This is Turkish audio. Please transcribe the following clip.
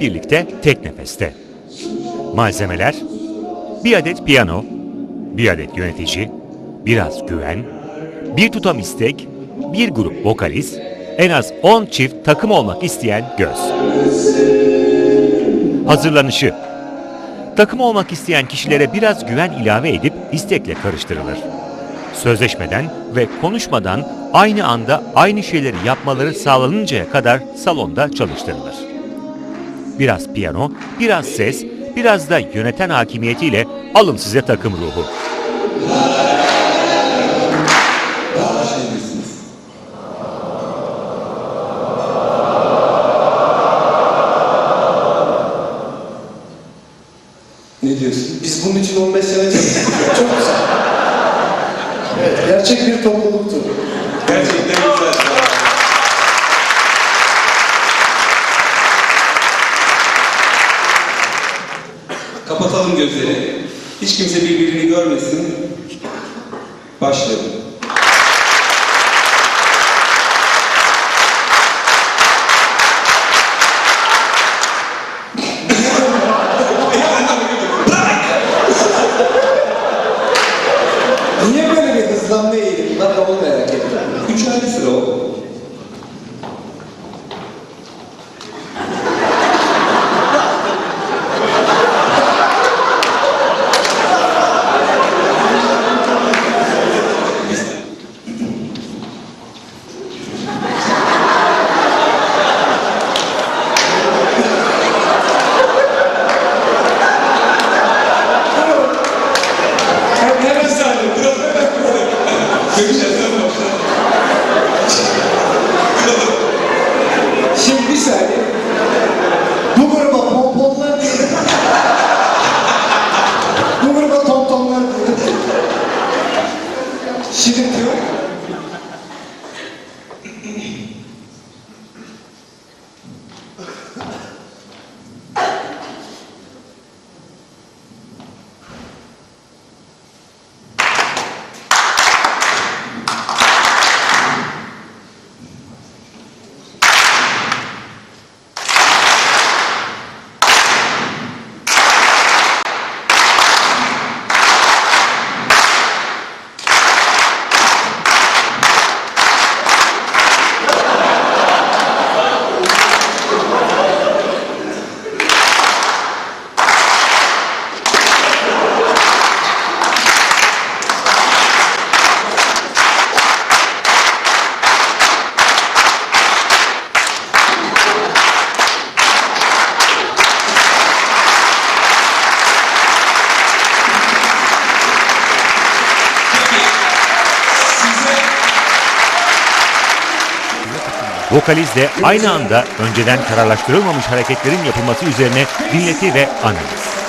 birlikte tek nefeste. Malzemeler bir adet piyano, bir adet yönetici, biraz güven, bir tutam istek, bir grup vokalist, en az 10 çift takım olmak isteyen göz. Hazırlanışı Takım olmak isteyen kişilere biraz güven ilave edip istekle karıştırılır. Sözleşmeden ve konuşmadan aynı anda aynı şeyleri yapmaları sağlanıncaya kadar salonda çalıştırılır. Biraz piyano, biraz ses, biraz da yöneten hakimiyetiyle alın size takım ruhu. Ne diyorsun? Biz bunun için 15 sene çalıştık. Çok güzel. Evet, gerçek bir topluluktu. Gerçekten güzel. Kapatalım gözleri. Hiç kimse birbirini görmesin. Başlayalım. Niye böyle bir hızlanma eğilimi var onu merak get through it? Vokalizle aynı anda önceden kararlaştırılmamış hareketlerin yapılması üzerine dinleti ve analiz.